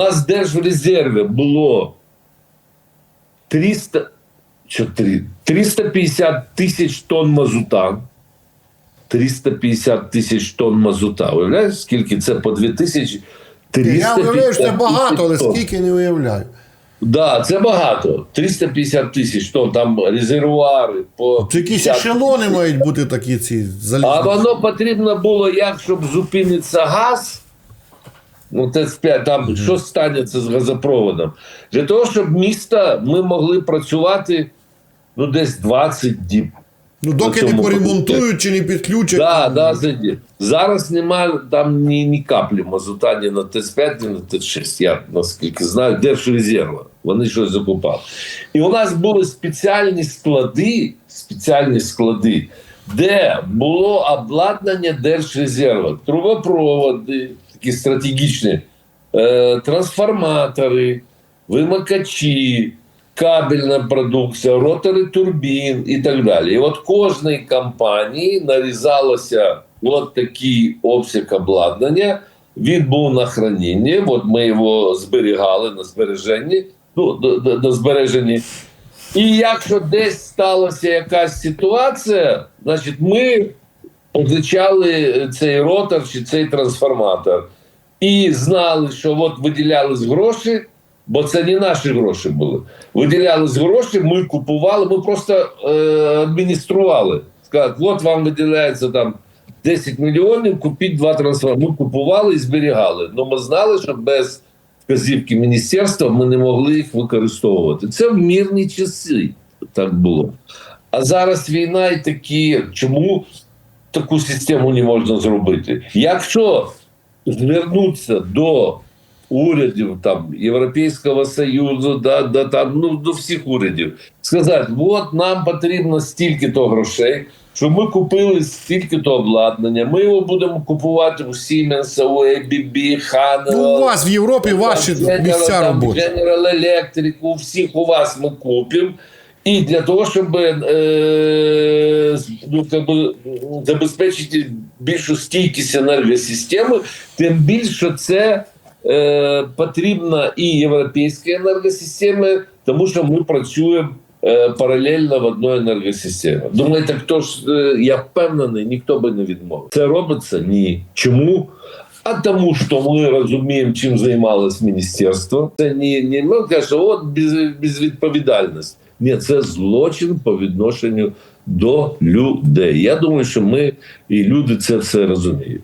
нас в Держрезерві було 300, що три- 350 тисяч тонн мазута. 350 тисяч тонн мазута. Уявляєш, скільки це по 2 тисячі? Я уявляю, що це багато, але скільки не уявляю. Да, це багато. 350 тисяч тонн, там резервуари по Це якісь ешелони мають бути такі ці А воно потрібно було, як щоб зупиниться газ. Ну, ТЕЦ-5, там що станеться з газопроводом? Для того, щоб місто ми могли працювати ну, десь 20 діб. Ну, доки не поремонтують чи не підключать. Да, да. Зараз немає там ні, ні каплі мазута, ні на ТЕЦ-5, ні на ТЕЦ-6. Я наскільки знаю, Держрезерва. Вони щось закупали. І у нас були спеціальні склади, спеціальні склади, де було обладнання Держрезерва, трубопроводи, такі стратегічні, е, трансформатори, вимикачі, кабельна продукція, ротори турбін і так далі. І от кожній компанії нарізалося от такий обсяг обладнання. Він був на хранінні, от ми його зберігали на збереженні, ну, до, до, до збереженні. І якщо десь сталася якась ситуація, значить ми позичали цей ротор чи цей трансформатор і знали, що от виділялись гроші, бо це не наші гроші були. Виділялись гроші, ми купували, ми просто е, адміністрували. Сказали, от вам виділяється там 10 мільйонів, купіть два трансформатори. Ми купували і зберігали. Ну ми знали, що без вказівки міністерства ми не могли їх використовувати. Це в мирні часи так було. А зараз війна і такі, чому таку систему не можна зробити? Якщо звернутися до урядів там Європейського Союзу, да, да, там, ну, до всіх урядів, сказати, от нам потрібно стільки-то грошей, щоб ми купили стільки-то обладнання, ми його будемо купувати у Siemens, у ABB, Honeywell, Ну, у вас в Європі ваші місця роботи. General Electric, у всіх у вас ми купимо. І для того, щоб е, ну, би, забезпечити більшу стійкість енергосистеми, тим більше це е, потрібна і європейська енергосистема, тому що ми працюємо е, паралельно в одній енергосистемі. Думаєте, хто ж е, я впевнений, ніхто би не відмовив. Це робиться? Ні. Чому? А тому, що ми розуміємо, чим займалось міністерство. Це не, не ну, каже, от без, безвідповідальність. Ні, це злочин по відношенню до людей. Я думаю, що ми і люди це все розуміють.